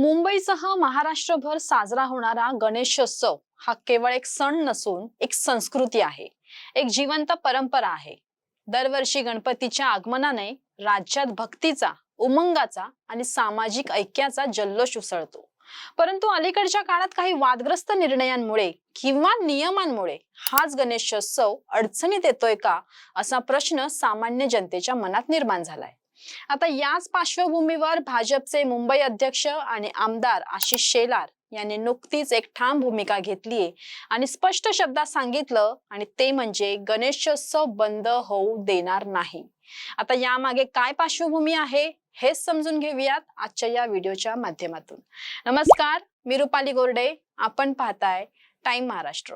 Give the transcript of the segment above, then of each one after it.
मुंबईसह महाराष्ट्रभर साजरा होणारा गणेशोत्सव हा केवळ एक सण नसून एक संस्कृती आहे. एक जिवंत परंपरा आहे. दरवर्षी गणपतीच्या आगमनाने राज्यात भक्तीचा उमंगाचा आणि सामाजिक ऐक्याचा जल्लोष उसळतो. परंतु अलीकडच्या काळात काही वादग्रस्त निर्णयांमुळे किंवा नियमांमुळे हाच गणेशोत्सव अडचणीत येतोय का असा प्रश्न सामान्य जनतेच्या मनात निर्माण झालाय. आता याच पार्श्वभूमीवर भाजपचे मुंबई अध्यक्ष आणि आमदार आशिष शेलार यांनी नुकतीच एक ठाम भूमिका घेतलीये. आणि स्पष्ट शब्दात सांगितलं आणि ते म्हणजे गणेशोत्सव बंद होऊ देणार नाही. आता यामागे काय पार्श्वभूमी आहे हेच समजून घेऊयात आजच्या या व्हिडिओच्या माध्यमातून. नमस्कार मी रुपाली गोरडे आपण पाहताय टाइम महाराष्ट्र.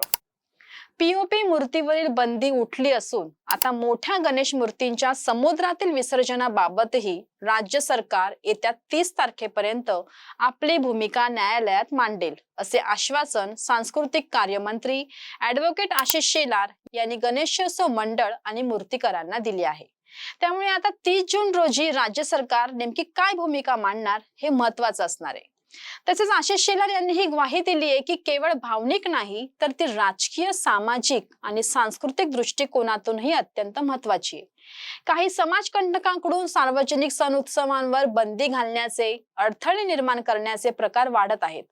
पीओपी मूर्तीवरील बंदी उठली असून आता मोठ्या गणेश मूर्तींच्या समुद्रातील विसर्जनाबाबतही राज्य सरकार येत्या तीस तारखेपर्यंत आपली भूमिका न्यायालयात मांडेल असे आश्वासन सांस्कृतिक कार्यमंत्री ऍडव्होकेट आशिष शेलार यांनी गणेशोत्सव मंडळ आणि मूर्तीकरांना दिली आहे. त्यामुळे आता तीस जून रोजी राज्य सरकार नेमकी काय भूमिका मांडणार हे महत्वाचं असणार आहे. तसेच आशिष शेलार यांनी ही ग्वाही दिली आहे की केवळ भावनिक नाही तर ती राजकीय सामाजिक आणि सांस्कृतिक दृष्टिकोनातूनही अत्यंत महत्वाची आहे. काही समाजकंटकांकडून सार्वजनिक सण उत्सवांवर बंदी घालण्याचे अडथळे निर्माण करण्याचे प्रकार वाढत आहेत.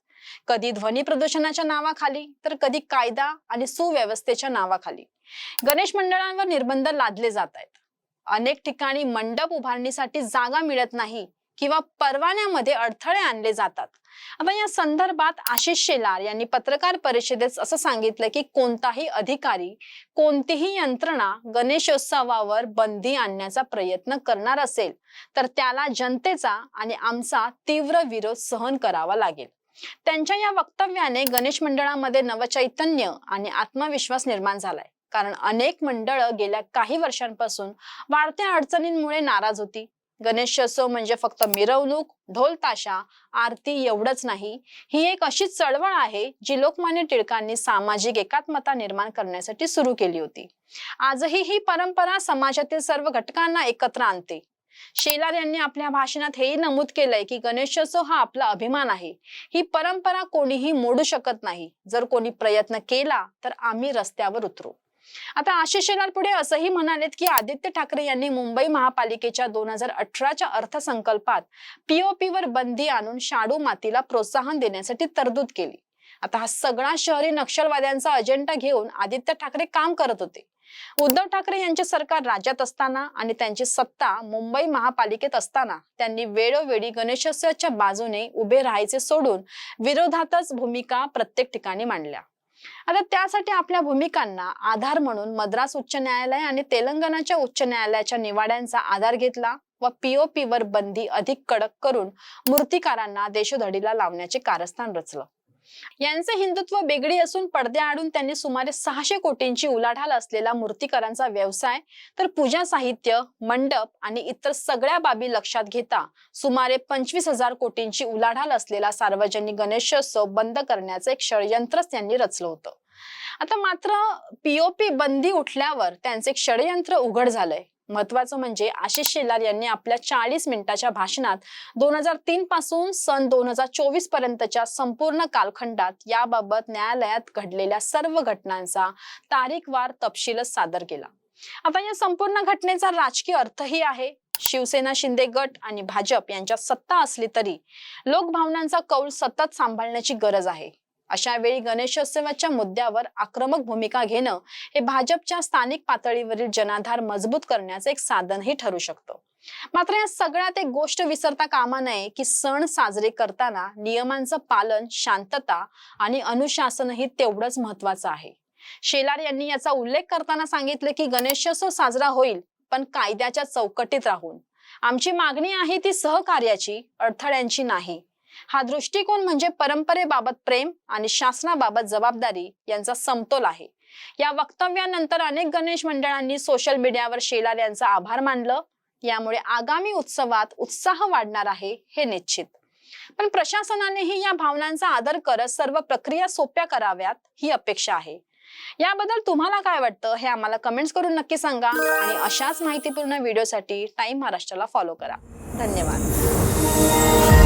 कधी ध्वनी प्रदूषणाच्या नावाखाली तर कधी कायदा आणि सुव्यवस्थेच्या नावाखाली. गणेश मंडळांवर निर्बंध लादले जात आहेत. अनेक ठिकाणी मंडप उभारणीसाठी जागा मिळत नाही किंवा परवान्यामध्ये अडथळे आणले जातात. आता या संदर्भात आशिष शेलार यांनी पत्रकार परिषदेत असं सांगितलं की कोणताही अधिकारी कोणतीही यंत्रणा गणेशोत्सवावर बंदी आणण्याचा प्रयत्न करणार असेल तर त्याला जनतेचा आणि आमचा तीव्र विरोध सहन करावा लागेल. त्यांच्या या वक्तव्याने गणेश मंडळामध्ये नवचैतन्य आणि आत्मविश्वास निर्माण झालाय. कारण अनेक मंडळ गेल्या काही वर्षांपासून वाढत्या अडचणींमुळे नाराज होती. गणेशोत्सव म्हणजे फक्त मिरवणूक ढोल ताशा आरती एवढंच नाही. ही एक अशी चळवळ आहे जी लोकमान्य टिळकांनी सामाजिक एकात्मता निर्माण करण्यासाठी सुरू केली होती. आजही ही परंपरा समाजातील सर्व घटकांना एकत्र आणते. शेलार यांनी आपल्या भाषणात हेही नमूद केलंय की गणेशोत्सव हा आपला अभिमान आहे. ही परंपरा कोणीही मोडू शकत नाही. जर कोणी प्रयत्न केला तर आम्ही रस्त्यावर उतरू. आता आशिष शेलार पुढे असंही म्हणालेत की आदित्य ठाकरे यांनी मुंबई महापालिकेच्या दोन हजार अठराच्या अर्थसंकल्पात पीओपी वर बंदी आणून शाडू मातीला प्रोत्साहन देण्यासाठी तरतूद केली. आता हा सगळा शहरी नक्षलवाद्यांचा अजेंडा घेऊन आदित्य ठाकरे काम करत होते. उद्धव ठाकरे यांचे सरकार राज्यात असताना आणि त्यांची सत्ता मुंबई महापालिकेत असताना त्यांनी वेळोवेळी गणेशोत्सवाच्या बाजूने उभे राहायचे सोडून विरोधातच भूमिका प्रत्येक ठिकाणी मांडल्या. आता त्यासाठी आपल्या भूमिकांना आधार म्हणून मद्रास उच्च न्यायालय आणि तेलंगणाच्या उच्च न्यायालयाच्या निवाड्यांचा आधार घेतला व पीओपी वर बंदी अधिक कडक करून मूर्तिकारांना देशोधडीला लावण्याचे कारस्थान रचलं. यांचे हिंदुत्व बेगडी असून पडद्याआडून त्यांनी सुमारे सहाशे कोटींची उलाढाल असलेला मूर्तिकारांचा व्यवसाय तर पूजा साहित्य मंडप आणि इतर सगळ्या बाबी लक्षात घेता सुमारे पंचवीस हजार कोटींची उलाढाल असलेला सार्वजनिक गणेशोत्सव बंद करण्याचं एक षडयंत्रच त्यांनी रचलं होतं. आता मात्र पीओपी बंदी उठल्यावर त्यांचे एक षडयंत्र उघड झालंय. महत्वाचं म्हणजे आशिष शेलार यांनी आपल्या चाळीस मिनिटाच्या भाषणात दोन हजार तीन पासून सन दोन हजार चोवीस पर्यंतच्या संपूर्ण कालखंडात याबाबत न्यायालयात घडलेल्या सर्व घटनांचा तारीखवार तपशीलच सादर केला. आता या संपूर्ण घटनेचा राजकीय अर्थही आहे. शिवसेना शिंदे गट आणि भाजप यांच्यात सत्ता असली तरी लोकभावनांचा कौल सतत सांभाळण्याची गरज आहे. अशा वेळी गणेशोत्सवाच्या मुद्द्यावर आक्रमक भूमिका घेणं हे भाजपच्या स्थानिक पातळीवरील जनाधार मजबूत करण्याचं एक साधनही ठरू शकतं. मात्र या सगळ्यात एक गोष्ट विसरता कामा नये की सण साजरे करताना नियमांचं पालन शांतता आणि अनुशासनही तेवढंच महत्वाचं आहे. शेलार यांनी याचा उल्लेख करताना सांगितलं की गणेशोत्सव साजरा होईल पण कायद्याच्या चौकटीत राहून. आमची मागणी आहे ती सहकार्याची अडथळ्यांची नाही. हा दृष्टिकोन म्हणजे परंपरेबाबत प्रेम आणि शासनाबाबत जबाबदारी यांचा समतोल आहे. या वक्तव्यानंतर अनेक गणेश मंडळांनी सोशल मीडियावर शेलार यांचा आभार मानलं. यामुळे आगामी उत्सवात उत्साह वाढणार आहे हे निश्चित. पण प्रशासनानेही या भावनांचा आदर करत सर्व प्रक्रिया सोप्या कराव्यात ही अपेक्षा आहे. याबद्दल तुम्हाला काय वाटतं हे आम्हाला कमेंट्स करून नक्की सांगा आणि अशाच माहितीपूर्ण व्हिडिओसाठी टाइम महाराष्ट्राला फॉलो करा. धन्यवाद.